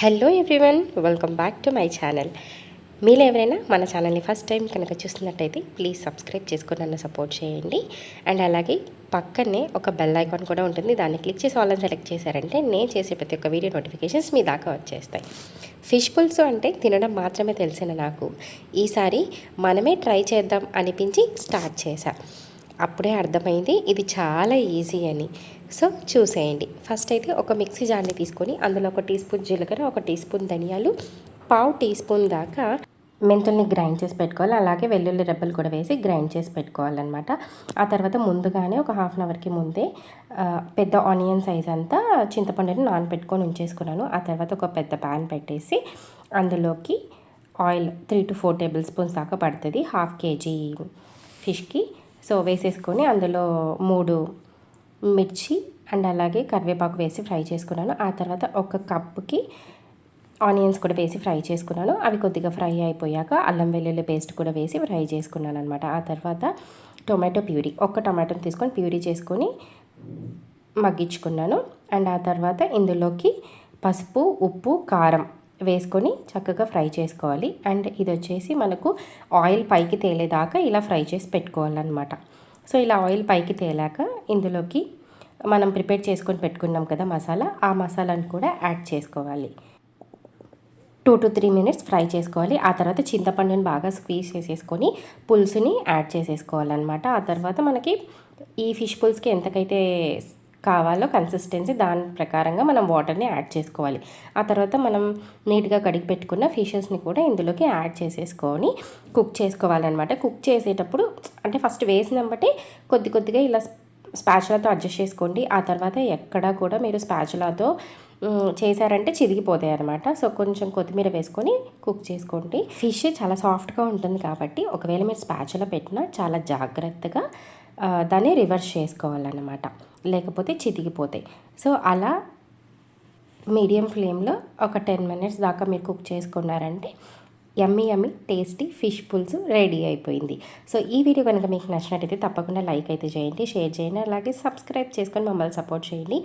Hello everyone welcome back to my channel. మీలో ఎవరైనా మన ఛానల్ని ఫస్ట్ టైం కనుక చూస్తున్నట్టయితే ప్లీజ్ సబ్స్క్రైబ్ చేసుకుని నన్ను సపోర్ట్ చేయండి. అండ్ అలాగే పక్కనే ఒక బెల్ ఐకాన్ కూడా ఉంటుంది. దాన్ని క్లిక్ చేసి ఆన్లైన్ సెలెక్ట్ చేశారంటే నేను చేసే ప్రతి ఒక్క వీడియో నోటిఫికేషన్స్ మీ దాకా వచ్చేస్తాయి. ఫిష్ పుల్స్ అంటే తినడం మాత్రమే తెలిసిన నాకు. ఈసారి మనమే ట్రై చేద్దాం అనిపించి స్టార్ట్ చేశాను అప్పుడే అర్థమైంది ఇది చాలా ఈజీ అని. సో చూసేయండి. ఫస్ట్ అయితే ఒక మిక్సీ జార్ని తీసుకొని అందులో ఒక టీ స్పూన్ జీలకర్ర ఒక టీ స్పూన్ ధనియాలు పావు టీ స్పూన్ దాకా మెంతుల్ని గ్రైండ్ చేసి పెట్టుకోవాలి. అలాగే వెల్లుల్లి రెబ్బలు కూడా వేసి గ్రైండ్ చేసి పెట్టుకోవాలన్నమాట. ఆ తర్వాత ముందుగానే ఒక హాఫ్ అన్ అవర్కి ముందే పెద్ద ఆనియన్ సైజ్ అంతా చింతపండుని నానబెట్టుకొని ఉంచేసుకున్నాను. ఆ తర్వాత ఒక పెద్ద ప్యాన్ పెట్టేసి అందులోకి oil three to four tablespoons దాకా పడుతుంది. Half KG ఫిష్కి. సో వేసేసుకొని అందులో మూడు మిర్చి అండ్ అలాగే కరివేపాకు వేసి ఫ్రై చేసుకున్నాను. ఆ తర్వాత ఒక కప్పుకి ఆనియన్స్ కూడా వేసి ఫ్రై చేసుకున్నాను. అవి కొద్దిగా ఫ్రై అయిపోయాక అల్లం వెల్లుల్లి పేస్ట్ కూడా వేసి ఫ్రై చేసుకున్నాను అనమాట ఆ తర్వాత టొమాటో ప్యూరీ ఒక్క టొమాటోని తీసుకొని ప్యూరీ చేసుకొని మగ్గించుకున్నాను. అండ్ ఆ తర్వాత ఇందులోకి పసుపు ఉప్పు కారం వేసుకొని చక్కగా ఫ్రై చేసుకోవాలి. అండ్ ఇది వచ్చేసి మనకు ఆయిల్ పైకి తేలేదాకా ఇలా ఫ్రై చేసి పెట్టుకోవాలన్నమాట. సో ఇలా ఆయిల్ పైకి తేలాక ఇందులోకి మనం ప్రిపేర్ చేసుకొని పెట్టుకున్నాం కదా మసాలా ఆ మసాలాను కూడా యాడ్ చేసుకోవాలి. Two to three minutes fry చేసుకోవాలి. ఆ తర్వాత చింతపండుని బాగా స్క్వీజ్ చేసేసుకొని పులుసుని యాడ్ చేసేసుకోవాలన్నమాట. ఆ తర్వాత మనకి ఈ ఫిష్ పులుసుకి ఎంతకైతే కావాలో కన్సిస్టెన్సీ దాని ప్రకారంగా మనం వాటర్ని యాడ్ చేసుకోవాలి. ఆ తర్వాత మనం నీట్గా కడిగి పెట్టుకున్న ఫిషెస్ని కూడా ఇందులోకి యాడ్ చేసేసుకొని కుక్ చేసుకోవాలన్నమాట. కుక్ చేసేటప్పుడు అంటే ఫస్ట్ వేసిన బట్టి కొద్ది కొద్దిగా ఇలా స్పాచులాతో అడ్జస్ట్ చేసుకోండి. ఆ తర్వాత ఎక్కడా కూడా మీరు స్పాచులాతో చేశారంటే చిరిగిపోతాయి అనమాట సో కొంచెం కొత్తిమీర వేసుకొని కుక్ చేసుకోండి. ఫిష్ చాలా సాఫ్ట్గా ఉంటుంది కాబట్టి ఒకవేళ మీరు స్పాచులా పెట్టినా చాలా జాగ్రత్తగా దాన్ని రివర్స్ చేసుకోవాలన్నమాట. లేకపోతే చితికిపోతాయి. సో అలా మీడియం ఫ్లేమ్లో ఒక టెన్ మినిట్స్ దాకా మీరు కుక్ చేసుకున్నారంటే యమ్మీ యమ్మీ టేస్టీ ఫిష్ పులుసు రెడీ అయిపోయింది. సో ఈ వీడియో కనుక మీకు నచ్చినట్టయితే తప్పకుండా లైక్ అయితే చేయండి షేర్ చేయండి అలాగే సబ్స్క్రైబ్ చేసుకొని మమ్మల్ని సపోర్ట్ చేయండి.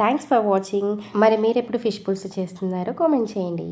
Thanks for watching. మరి మీరు ఎప్పుడు ఫిష్ పుల్స్ చేస్తున్నారో కామెంట్ చేయండి.